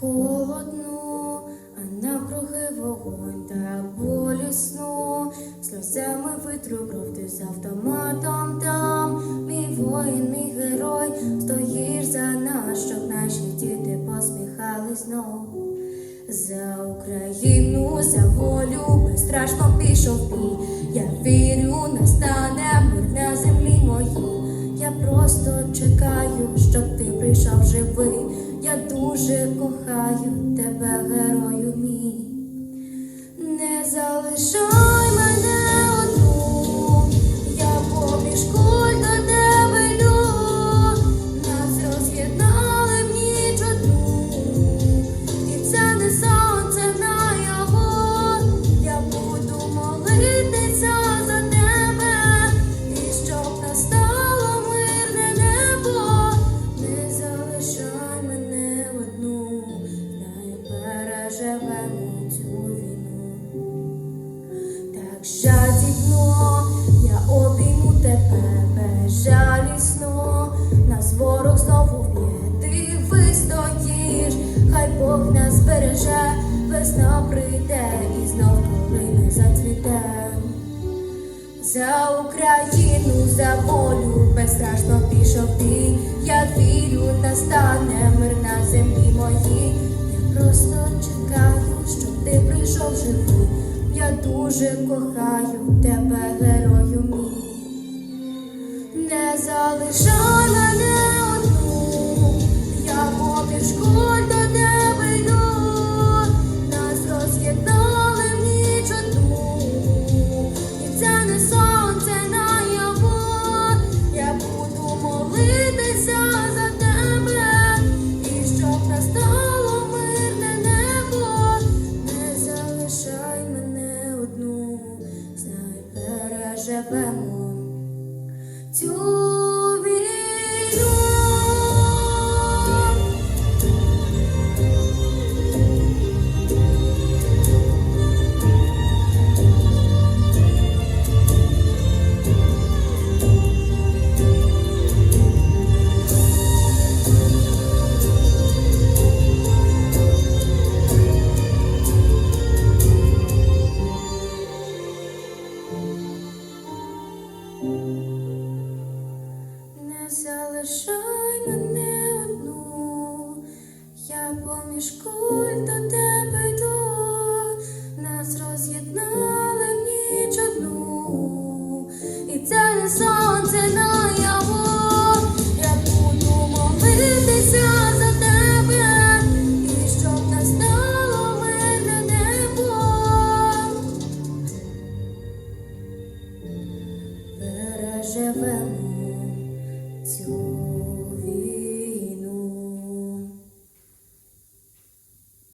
холодну, а навкруги вогонь та болісно, сльозами витру кров ти з автоматом там, мій воїн, мій герой, стоїш за нас, щоб наші діти посміхались знов. За Україну, за волю безстрашно пішов бій. Я вірю, настане мир на землі моїй. Я просто чекаю, щоб ти прийшов живий. Я дуже кохаю тебе, герою мій. Не залишай жадібно я обійму тебе жалісно, нас ворог знову вб'є, ти вистоїш, хай Бог нас збереже, весна прийде і знов коли не зацвіте. За Україну, за волю дуже кохаю тебе, герою мій. Не залишай мене одну, я поміж куль of you. Не залишай